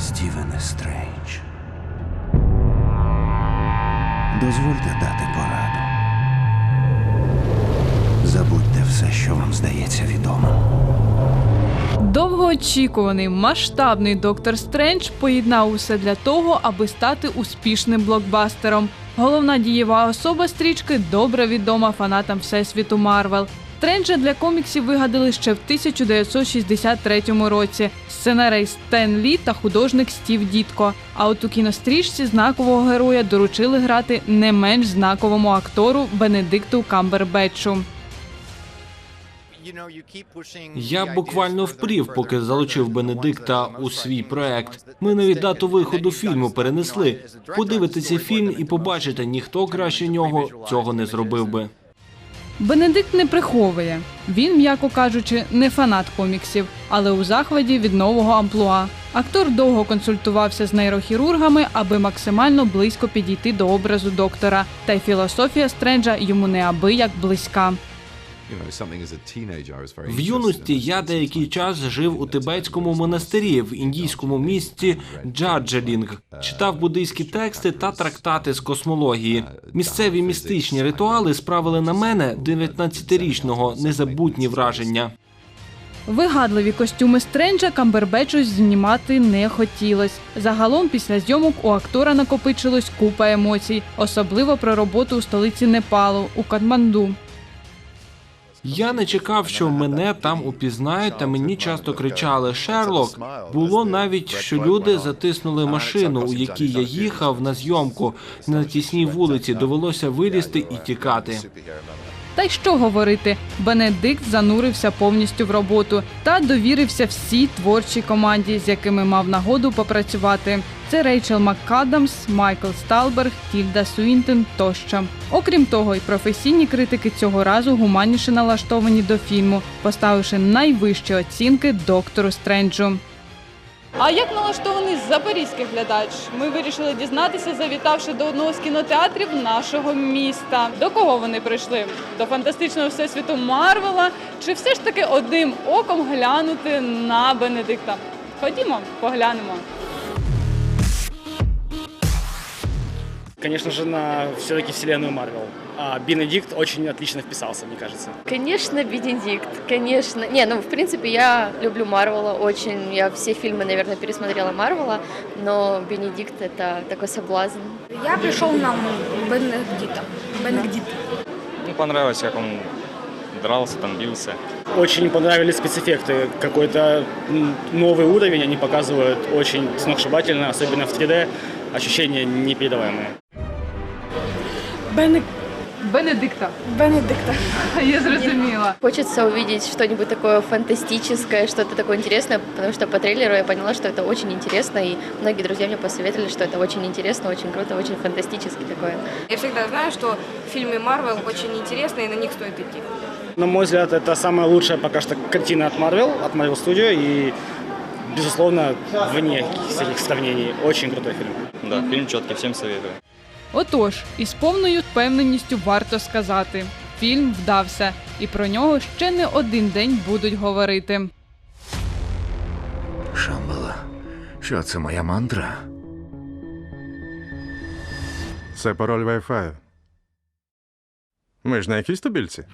Стівене Стрейдж. Дозвольте дати пораду. Забудьте все, що вам здається відомо. Довгоочікуваний масштабний доктор Стрендж поєднав усе для того, аби стати успішним блокбастером. Головна дієва особа стрічки добре відома фанатам всесвіту Марвел. Стренджа для коміксів вигадали ще в 1963 році. Сценарій Стен Лі та художник Стів Дітко. А от у кінострічці знакового героя доручили грати не менш знаковому актору Бенедикту Камбербетчу. Я буквально впрів, поки залучив Бенедикта у свій проект. Ми навіть дату виходу фільму перенесли. Подивитися фільм і побачите, ніхто краще нього цього не зробив би. Бенедикт не приховує. Він, м'яко кажучи, не фанат коміксів, але у захваті від нового амплуа. Актор довго консультувався з нейрохірургами, аби максимально близько підійти до образу доктора. Та й філософія Стренджа йому неабияк близька. В юності я деякий час жив у тибетському монастирі в індійському місті Джаджелінг, читав буддийські тексти та трактати з космології. Місцеві містичні ритуали справили на мене 19-річного незабутні враження. Вигадливі костюми Стренджа Камбербечу знімати не хотілось. Загалом після зйомок у актора накопичилось купа емоцій, особливо про роботу у столиці Непалу у Катманду. Я не чекав, що мене там упізнають, та мені часто кричали Шерлок. Було навіть, що люди затиснули машину, у якій я їхав на зйомку. На тісній вулиці довелося вилізти і тікати. Та й що говорити, Бенедикт занурився повністю в роботу та довірився всій творчій команді, з якими мав нагоду попрацювати. Це Рейчел МакКадамс, Майкл Сталберг, Тільда Суінтон тощо. Окрім того, й професійні критики цього разу гуманніше налаштовані до фільму, поставивши найвищі оцінки доктору Стренджу. А як налаштований запорізький глядач? Ми вирішили дізнатися, завітавши до одного з кінотеатрів нашого міста. До кого вони прийшли? До фантастичного всесвіту Марвела? Чи все ж таки одним оком глянути на Бенедикта? Ходімо, поглянемо. Конечно же, на все-таки вселенную Марвел. А Бенедикт очень отлично вписался, мне кажется. Конечно, Бенедикт, конечно. Не, ну, в принципе, я люблю Марвела очень. Я все фильмы, наверное, пересмотрела Марвела, но Бенедикт — это такой соблазн. Я пришел на Бенедикта. Бенедикт. Ну, понравилось, как он дрался, там бился. Очень понравились спецэффекты. Какой-то новый уровень они показывают очень сногсшибательно, особенно в 3D. Ощущения непередаваемые. Бене... Бенедикта. Бенедикта. Я зрозуміла. Хочется увидеть что-нибудь такое фантастическое, что-то такое интересное, потому что по трейлеру я поняла, что это очень интересно, и многие друзья мне посоветовали, что это очень интересно, очень круто, очень фантастически такое. Я всегда знаю, что фильмы Марвел очень интересные, и на них стоит идти. На мой взгляд, это самая лучшая пока что картина от Marvel, от Marvel Studio, и, безусловно, вне всяких сравнений. Очень крутой фильм. Да, фильм четкий, всем советую. Отож, із повною впевненістю варто сказати: фільм вдався, і про нього ще не один день будуть говорити. Шамбала, що це моя мантра? Це пароль Wi-Fi. Ми ж на якійсь тубільці?